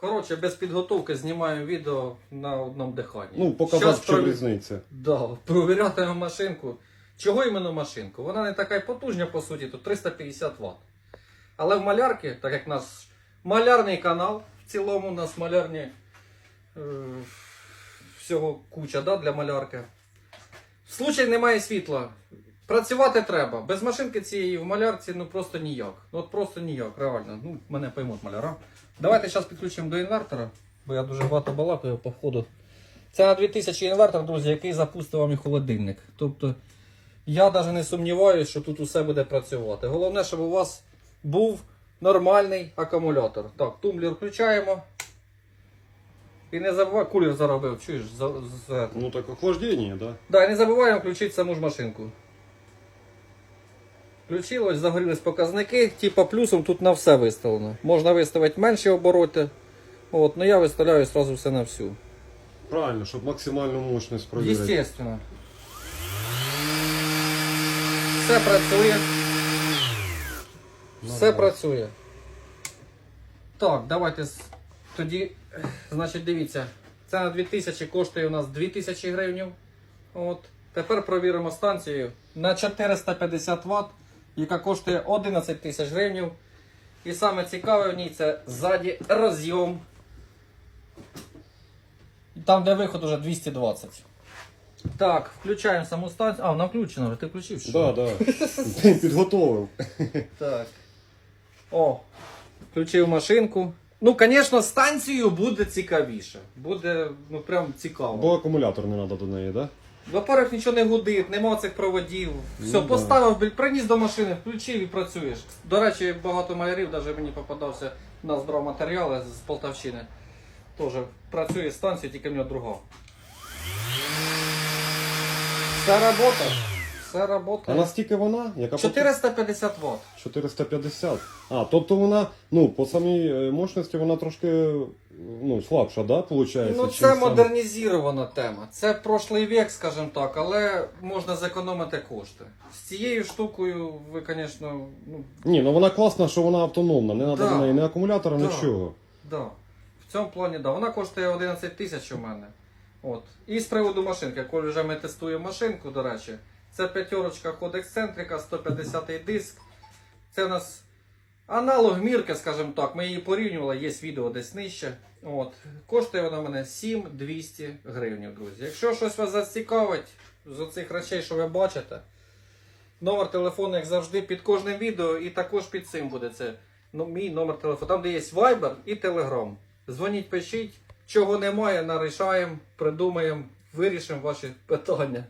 Коротше, без підготовки знімаю відео на одному диханні. Ну, показати, Щас в прові- різниця. Да, провірятимемо машинку. Чого іменно машинку? Вона не така й потужна, по суті, тут 350 Вт. Але в малярки, так як у нас малярний канал, в цілому у нас малярні е, всього куча да, для малярки. В случай немає світла. Працювати треба. Без машинки цієї в малярці ну просто ніяк. Ну от просто ніяк, реально. Ну, мене поймуть маляра. Давайте зараз підключимо до інвертора, бо я дуже багато балакаю по входу. Це на 2000 інвертор, друзі, який запустив вам і холодильник. Тобто я навіть не сумніваюся, що тут усе буде працювати. Головне, щоб у вас був нормальний акумулятор. Так, тумблер включаємо. І не забувай, кулер заробив, чуєш? За, за... Ну так охлаждення, да? Да, і не забуваємо включити саму ж машинку. Включилось, загорілись показники, типа плюсом тут на все виставлено. Можна виставити менші обороти. От, но я виставляю сразу все на всю. Правильно, щоб максимальну мощність провірити. Естественно. Все працює. Все працює. Так, давайте тоді, значить, дивіться. Це на 2000 коштує у нас 2000 гривень. От. Тепер провіримо станцію на 450 Вт, яка коштує 11 тисяч гривень. І саме цікаве в ній це ззаді розйом. Там, де виход уже 220. Так, включаємо саму станцію. А, вона включена вже. Ти включив? що? Да, да. Підготовив. Так. О, включив машинку. Ну, звісно, станцією буде цікавіше. Буде, ну прям цікаво. Бо акумулятор не треба до неї, да? Во-первых, нічого не гудить, нема цих проводів. Все, Ну, да. поставив, блін, приніс до машини, включив і працюєш. До речі, багато малярів, навіть мені попадався на збрав матеріали з Полтавщини. Теж працює станція, тільки в нього друга. Все робота. Все А робота. настільки вона? Яка 450 Вт. 450. А, тобто вона, ну, по самій е, мощності вона трошки ну, слабша, да, виходить? Ну, це модернізована тема. Це прошлий век, скажімо так, але можна зекономити кошти. З цією штукою ви, звісно, ну, Ні, ну вона класна, що вона автономна, не треба Да. до неї ні акумулятора, Да. нічого. да. В цьому плані, да. Вона коштує 11 тисяч у мене. От. І з приводу машинки, коли вже ми тестуємо машинку, до речі, це п'ятерочка ход ексцентрика, 150 диск. Це у нас аналог мірки, скажімо так. Ми її порівнювали, є відео десь нижче. От. Коштує вона в мене 7200 гривень, друзі. Якщо щось вас зацікавить з оцих речей, що ви бачите, номер телефону, як завжди, під кожним відео, і також під цим буде це ну, мій номер телефону. Там, де є Viber і Telegram. Дзвоніть, пишіть. Чого немає, нарішаємо, придумаємо, вирішимо ваші питання.